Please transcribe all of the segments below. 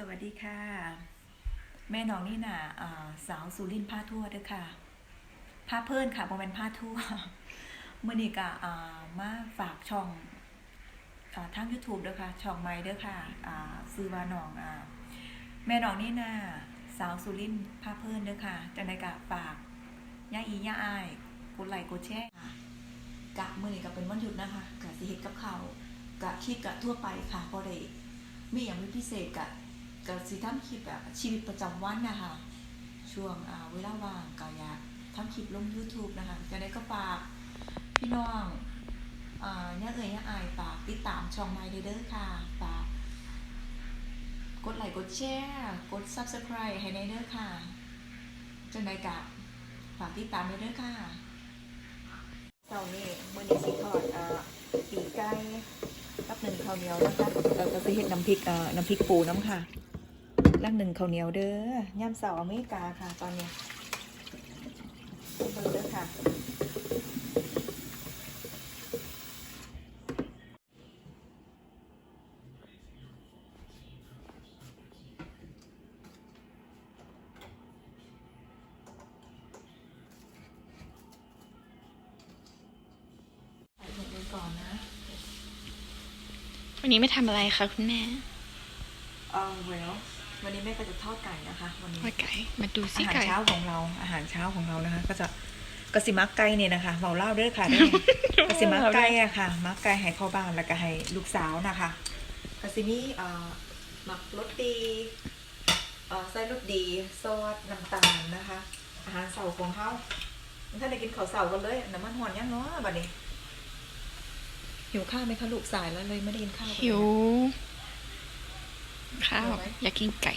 สวัสดีค่ะ แม่น้องนี่น่ะอ่าสาวสุรินผ้าทั่วเด้อค่ะผ้าเพิ่นค่ะบ่แม่นผ้าทั่วเมื่อนี้ก็มาฝากช่องอ่าทาง YouTube เด้อค่ะช่องใหม่เด้อค่ะซื้อวาน้องอแม่น้องนี่น่ะสาวสุรินผ้าเพิ่นเด้อค่ะจังไดก็ฝากย่าอีย่าอายกดไลค์กดแชร์ค่ะกะมือนี้ก็เป็นวันหยุดนะคะกะสิเฮ็ดกับข้าวกะคิดกะทั่วไปค่ะบ่ได้มีอย่างพิเศษกะ กับสิทำคลิปแบบชีวิตประจำวันนะคะช่วงเวลาว่างก็อยากทำคลิปลง YouTube นะคะจะได้ก็ฝากพี่น้องอ่าย่าเอ๋ยย่าอายฝากติดตามช่องไมเด้อค่ะฝากกดไลค์กดแชร์กด Subscribe ให้ในเด้อค่ะจังไดกะฝากติดตามเด้อค่ะเสานี้มื้อนี้สิทอดอ่าปีกไก่รับหนึ่งข้าวเหนียวนะคะเราจะไปเฮ็ดน้ำพริกอ่อน้ำพริกปูน้ำค่ะ รักหนึ่งข้าวเหนียวเด้อย่ำเสาอเมริกาค่ะ ตอนเนี้ยเบิ่งเด้อค่ะ ใส่ลงไปก่อนนะวันนี้ไม่ทำอะไรคะคุณแม่เออ well วันนี้แม่ก็จะทอดไก่นะคะวันนี้ว่าไก่มาดูซิอาหารไก่เช้าของเราอาหารเช้าของเรานะคะ ก็จะกะสิมักไก่เนี่ยนะคะเมาเล่าเด้อค่ะเด้อกะสิมักไก่อะค่ะ มักไก่ให้เข้าบ้านแล้วก็ให้ลูกสาวนะคะกะสิมีเอ่อหมักรสดีเอ่อใส่รสดีซอสน้ำตาลนะคะ อาหารเสาร์ของเขาท่านได้กินข้าวเสาร์กันเลยน้ำมันหอนยังเนาะบัดนี้หิวข้าวไหมคะลูกสายแล้วเลยไม่ได้กินข้าวกันเลยหิว ข้าวหิวไหมอยากกินไก่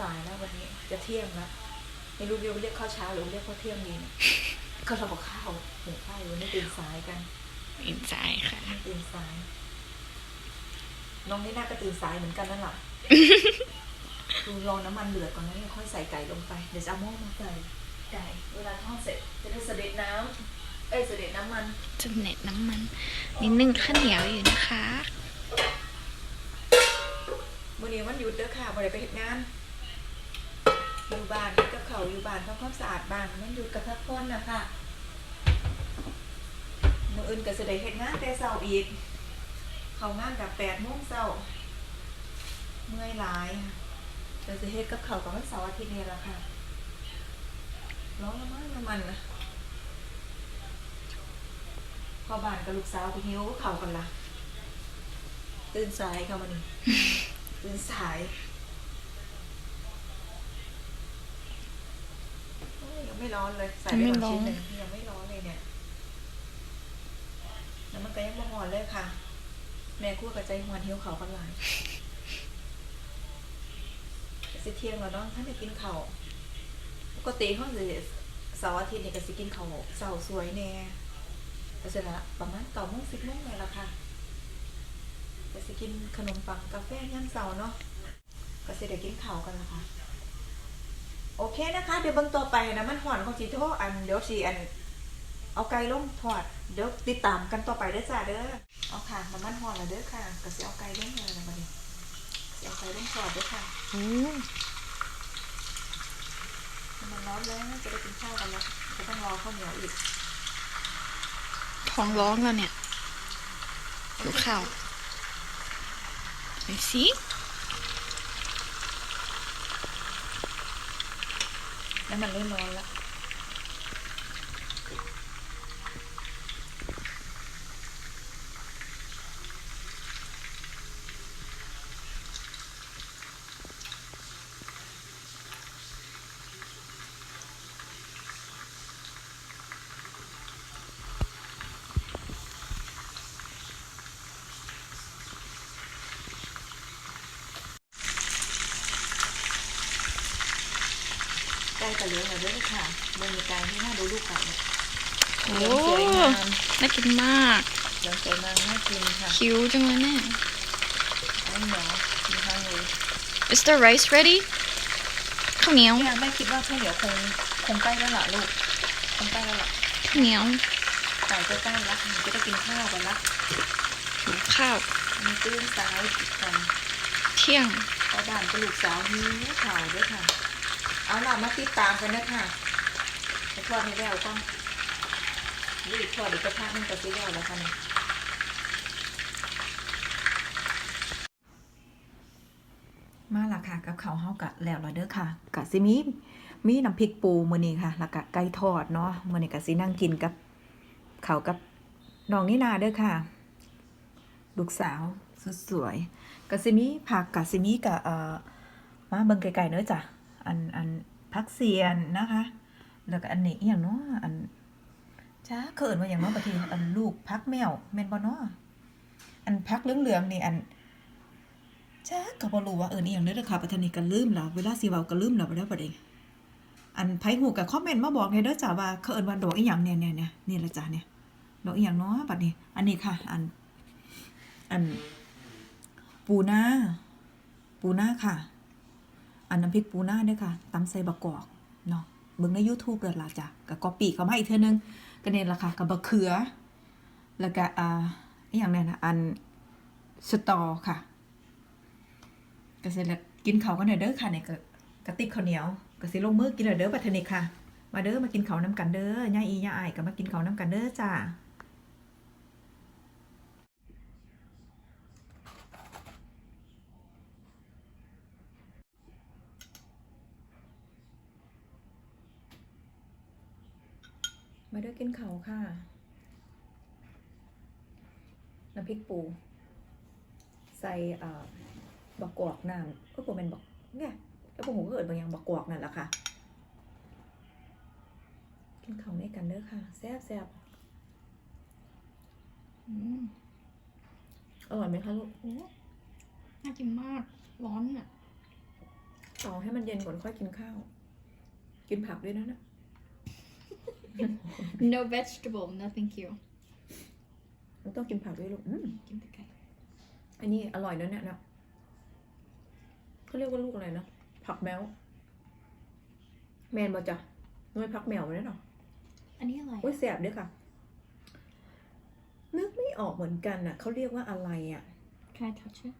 สายแล้ววันนี้ จะเที่ยงแล้วไม่รู้เรียกเรียกข้าวเช้าหรือเรียกข้าวเที่ยงดีเนี่ยก็เราบอกข้าวหุงข้าวอยู่ไม่ตื่นสายกันอินใจค่ะไม่ตื่นสาย น้องนี่น่าก็ตื่นสายเหมือนกันนั่นแหละดูรอน้ำมันเดือดก่อนนะเนี่ยค่อยใส่ไก่ลงไปเดี๋ยวจะเอาหม้อมาใส่ไก่เวลาทอดเสร็จจะได้เสด็จน้ำเอ้ยเสด็จน้ำมันจะเน็ตน้ำมัน นิดนึงข้าวเหนียวอยู่นะคะ มื่อนี้วันหยุดเด้อค่ะบ่ได้ไปเฮ็ดงานอยู่บ้านกับเขาอยู่บ้านทำความสะอาดบ้านมันหยุดกับพักผ่อนนะคะมื้ออื่นก็สิได้เฮ็ดงานแต่เช้าอีก เขางานกับ8โมงเช้าเมื่อยหลายค่ะจะสิเฮ็ดกับเขากับวันเสาร์อาทิตย์นี้ล่ะค่ะร้องละมันละมันนะพอบ้านกับลูกสาวไปหิวเขากันละตื่นสายค่ะวัน นี้ตื่นสายโอ้ยยังไม่ร้อนเลย ใส่ไปก่อนชิ้นหนึ่งยังไม่ร้อนเลยเนี่ยแล้วมันก็ยังไม่หอนเลยค่ะ แม่คู่กับใจหวนหิวเขาวกันหลายสิเที่ยงแล้วเนาะท่านจะกินข้าวปกติเขาสิเสาร์อาทิตย์เนี่ยก็สิกินข้าวเสาร์สวยแน่ก็จะละประมาณเก้าโมงสิบโมงเลยละค่ะก็ สิกินขนมปังกาแฟย่ำเสาร์เนาะก็สิได้กินข้าวกันละค่ะ โอเคนะคะ เดี๋ยวเบิ่งต่อไปนะมันหอนของสีโทอันเดี๋ยวสีอัน เอาไก่ล้มทอด เดี๋ยวติดตามกันต่อไปเด้อจ้าเด้อ เอาค่ะน้ำมันหอนแล้วเด้อค่ะก็สิเอาไก่ล้มเลยนะบัดนี้สิเอาไก่ล้มทอดเด้อค่ะโอ้น้ำมันร้อนแล้วจะได้กินข้าวกันแล้วก็ต้องรอข้าวเหนียวอีกท้องร้องแล้วเนี่ยหิวข้าว ดูสิน้ำมันเริ่มร้อนแล้ว ไก่กระเหลืองเหรอเด้อค่ะเมืองไก่ที่น่าดูลูกไก่เนี่ยโอ้เหลืองสวยงามน่ากินมากเหลืองสวยงามน่ากินค่ะคิ้วจังเลยแม่ไอ้หมอมีข้างเลย Is the rice ready ข้าวเหนียวเนี่ยแม่คิดว่าข้าวเหนียวคงคงใกล้แล้วล่ะลูกคงใกล้แล้วล่ะข้าวเหนียวไก่ก็ใกล้ละหนูจะได้กินข้าวกันละหิวข้าวมีตื้นซ้ายกัน เที่ยงพ่อบ้านกับลูกสาวหิวข่าวด้วยค่ะ เอาล่ะมาติดตามกันนะคะไปทอดให้แล้วก็นี่อีกทอดอีกกระทะหนึงก็สิแล้วแล้วค่ะเนี่ยมาละค่ะกับข้าวเฮากะแล้วล้วเด้อค่ะกะสิมีมีน้ำพริกปูมื้อนี้ค่ะ แล้วก็ไก่ทอดเนาะมื้อนี้ก็สินั่งกินกับข้าวกับน้องนีนาเด้อค่ะ ลูกสาวสุดสวยกะสิมีผักกะสิมีกะเอ่อมาเบิ่งไกลๆเด้อจ้ะ อันอันผักเสียนนะคะ แล้วก็อันนี้อย่างเนาะอันจ้าเขินว่าอย่างเนาะบางทีอันลูกพักแมวแม่นบ่เนาะอันพักเหลืองๆนี่อันจ้าก็บ่รู้ว่าเอิ้นอีหยังเด้อค่ะปัทนีก็ลืมแล้วเวลาสิเว้าก็ลืมแล้วบ่ได้บ่ได้อันไผฮู้ก็คอมเมนต์มาบอกให้เด้อจ้าว่าเขินว่าดอกอีหยังเนี่ยเนี่ยเนี่ยนี่ละจ้ะเนี่ยดอกอีหยังเนาะบัดนี้ อันนี้ค่ะ อัน อัน ปูนาปูนาค่ะ อันน้ำพริกปูนาเด้อค่ะตำใส่บะกอกเนาะเบิ่งใน YouTube เด้อล่ะจ้ะก็ก๊อปปี้เข้ามาอีกเทื่อนึงก็เนี่ยล่ะค่ะกับบะเขือ แล้วก็อ่าอีหยังเนี่ยนะอันสตอค่ะก็เสร็จแล้วกินข้าวกันเด้อเด้อค่ะเนี่ยก็กระติกข้าวเหนียวก็สิลงมือกินแล้วเด้อบัดเนี้ค่ะ มาเด้อมากินข้าวน้ำกันเด้อย่าอีย่าอายก็มากินข้าวน้ำกันเด้อจ้า มาเด้อกินเขาวค่ะ น้ำพริกปู ใส่เอ่อบักกวอกน้ำก็ผมเป็นบักเนี่ยแล้วผมก็เกิดบางอย่างบักกวอกนั่นแหละค่ะ กินเขาวในกันเด้อค่ะ แซ่บแซ่บอืมอร่อยไหมคะลูกโอ้น่ากินมาก ร้อนอะเอาให้มันเย็นก่อนค่อยกินข้าว กินผักด้วยนะนะ no vegetable no thank you มันต้องกินผักด้วยลูกอืมกินแต่ไก่อันนี้อร่อยนะเนี่ยนะเขาเรียกว่าลูกอะไรนะ ผักแมว แมนบอจ้ะน้อยผักแมวไว้เนาะอันนี้อะไรโอ้ยแสบด้วยค่ะ นึกไม่ออกเหมือนกันอะ เขาเรียกว่าอะไรอะ Can I touch it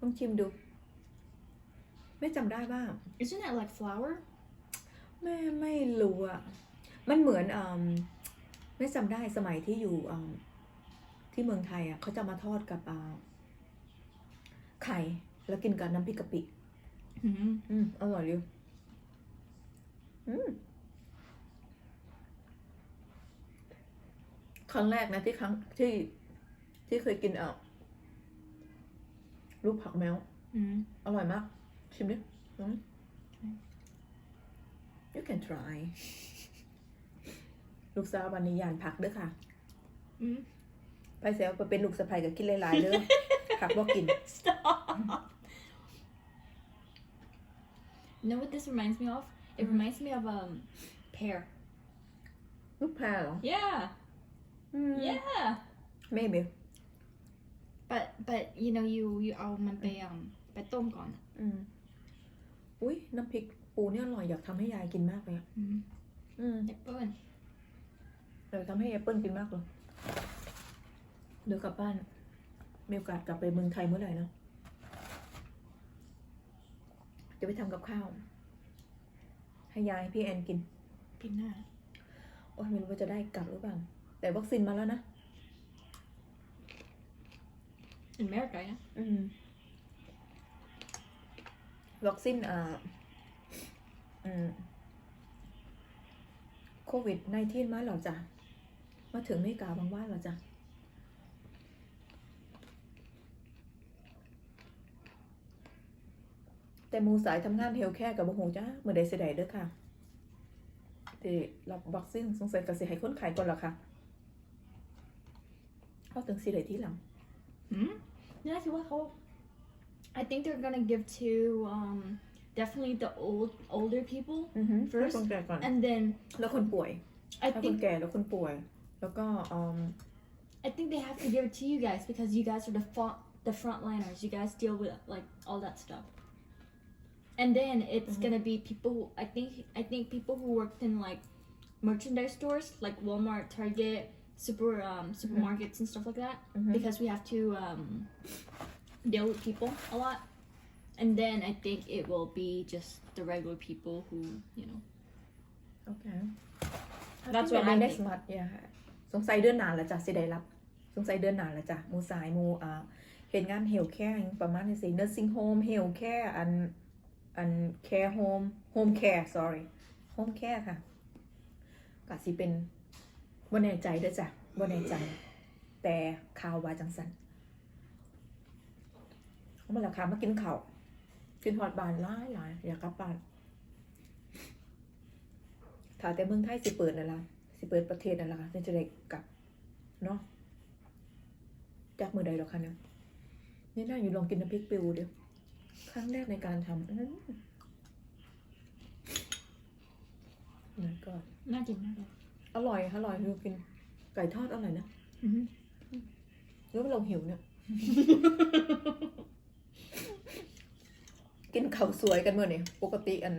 ลองชิมดู ไม่จำได้บ้าง Isn't it like flour แม่ไม่รู้อะ มันเหมือนอืมไม่จำได้สมัยที่อยู่อืมที่เมืองไทยอะเขาจะมาทอดกับอ่าไข่แล้วกินกับน้ำพริกกะปิอืมอืมอร่อยดีอืมครั้งแรกนะที่ครั้งที่ที่เคยกินอะลูกผักแมวอืมอร่อยมาก ชิมดิอืม you can try ลูกสาววันนี้ยานผักเด้อค่ะอืมไปเสียไปเป็นลูกสะใภ้ก็กินหลายๆเด้อ ผักบ่กิน Stop You know what this reminds me of it reminds me of um pear ลูกแพรเหรอ yeah อืม yeah maybe but but you know you you เอามันไป um ไปต้มก่อนอะอืมอุ้ยน้ำพริกปูเนี่ยอร่อยอยากทำให้ยายกินมากเลยอะอืม อืม แอปเปิ้ล อยากทำให้แอปเปิลกินมากเลยเดี๋ยวกลับบ้าน มีโอกาสกลับไปเมืองไทยเมื่อไหร่เนาะจะไปทำกับข้าว ให้ยายพี่แอนกินปีหน้า โอ้ยไม่รู้ว่าจะได้กลับหรือเปล่า แต่วัคซีนมาแล้วนะ in America นะอืมวัคซีนอ่า อืม โควิด 19 มาแล้วจ้ะ มาถึงไม่กาบางบ้านแล้วจ้ะแต่หมูสายทำงานเฮลแค่กับบ่ฮู้จ้าเมื่อใดสิได้เด้อค่ะที่รับวัคซีนสงสัยก็สิให้คนขายก่อนล่ะค่ะเขาถึงสิได้ทีหลังหืมนี่คิดว่าเขา I think they're gonna give to um definitely the old older people อือฮึ First ให้คนแก่ก่อน and then แล้วคนป่วย I ถ้าคน think แก่แล้วคนป่วย แล้วก็อืม I think they have to give it to you guys because you guys are the front the frontliners. You guys deal with like all that stuff. And then it's Mhm. gonna be people. I think I think people who worked in like merchandise stores like Walmart, Target, super um, supermarkets and stuff like that. อือฮึ Because we have to um, deal with people a lot. And then I think it will be just the regular people who, you know. Okay That's I think what by I next think. month yeah สงสัยเดือนหนาละจ้ะสิได้รับ สงสัยเดือนหนาละจ้ะมูสายมูอ่าเห็นงานเฮลแค่ประมาณนี้สิ nursing home เฮลแค่อันอัน care home home care sorry home care ค่ะก็สิเป็นบ่แน่ใจเด้อจ้ะบ่แน่ใจ แต่ข่าววาจังสันเอามาแล้วค่ะมากินข้าวกินฮอดบานหลายหลายอยากกลับบ้านถ้าแต่เมืองไทยสิเปิดนั่นล่ะ สิเปิดประเทศนั่นล่ะค่ะถึงจะได้กลับเนาะจากมือใดหรอกคะเนี่ยนี่น่าอยู่ลองกินน้ำพริกปิวเดี๋ยวครั้งแรกในการทำอื้อนั่นก็ Not good, not good. อร่อยอร่อยดูกินไก่ทอดอร่อยนะ Mm-hmm. หรือว่าเราหิวเนี่ย กินข้าวสวยกันเมื่อนี่ปกติอัน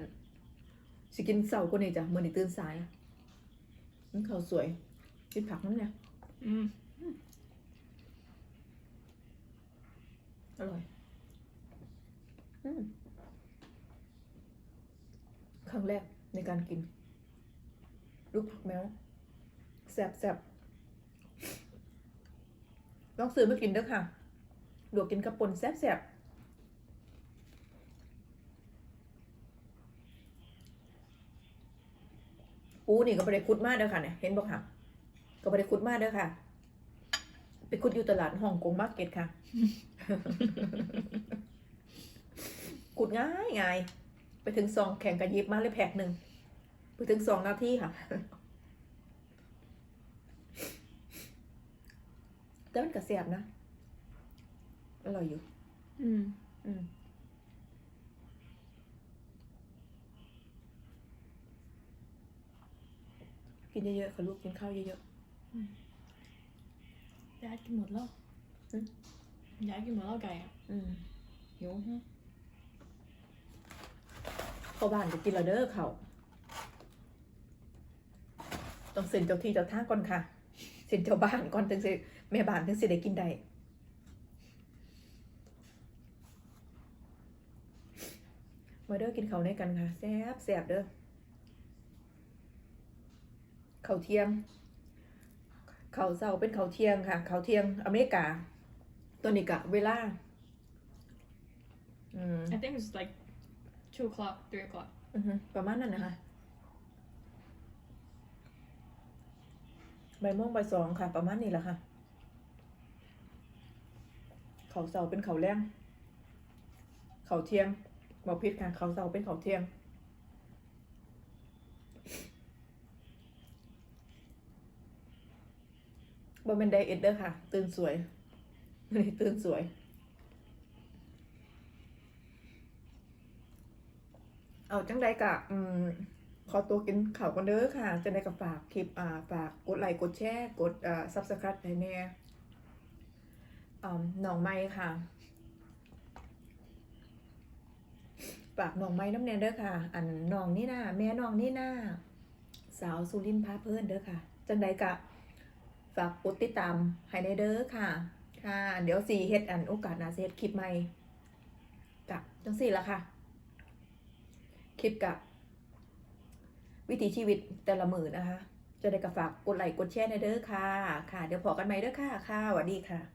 สิกินเสาร์ก็นี่จ้ะเมื่อนี่ตื่นสายอะ กินข้าวสวยกินผักน้ำเนี่ย Mm. อร่อยอมครั้งแรกในการกิน ลูกผักแมวแซ่บแซ่บลองซื้อมากินเด้อค่ะลวกกินกระปนแซ่บแซ่บ ปูนี่ก็ไปได้คุดมากเด้อค่ะเนี่ยเห็นบอกค่ะ ก็ไปได้คุดมากเด้อค่ะ ไปคุดอยู่ตลาดฮ่องกงมาร์เก็ตค่ะกุดง่ายง่ายไปถึงซองแข่งกันยิบมาเลยแพ็กหนึ่งไปถึงสองนาทีค่ะแต่มันกระเสียบนะ อร่อยอยู่ Mm. อืม กินเยอะๆค่ะลูกกินข้าวเยอะ Dad can một lâu. Ừ. Dad can một lâu cày ạ. ๆอืมหิวฮะเข้าบ้านจะกินและเด้อเขาวต้องเซ็นเจ้าที่เจ้าทางก่อนค่ะเซ็นเจ้าบ้านก่อนถึงสิแม่บ้านถึงสิได้กินได้มาเด้อกินข้าวด้วยกันค่ะแซ่บแซ่บเด้อ ข้าวเที่ยงข้าวเช้าเป็นข้าวเที่ยงค่ะข้าวเที่ยงอเมริกา ตัวนี้กะเวลา อืม I think it's like two o'clock, three o'clock. อือฮึประมาณนั้นนะคะใบายโมงใบายสองค่ะ ประมาณนี้แหละค่ะ เขาเสาเป็นเขาแรงเขาเที่ยงบอกพิษค่ะ เขาเสาเป็นเขาเที่ยง บอเป็นไดเอทเด้อค่ะ ตื่นสวยวันนี้ตื่นสวย เอาจังใดกะอืมขอตัวกินข้าวกันเด้อค่ะจังใดกับฝากคลิปอ่าฝากกดไลค์กดแชร์กดอ่าซับสไครต์ให้แน่อ่าหนองไม้ค่ะฝากหนองไม้น้ำแน่เด้อค่ะ อันหนองนี่นาแม่หนองนี่นาสาวสุรินทร์พาเพื่อนเด้อค่ะ จังใดกะ ฝากกดติดตามให้ในเด้อค่ะ ค่ะ เดี๋ยวสีเฮ็ดอันโอกาสหนาสิเฮ็ดคลิปใหม่กับจังสี่ละค่ะ คลิปกับ วิถีชีวิตแต่ละมือนะคะ จะได้กับฝากกดไลค์กดแชร์ในเด้อค่ะ ค่ะ เดี๋ยวพอกันใหม่เด้อค่ะ ค่ะสวัสดีค่ะ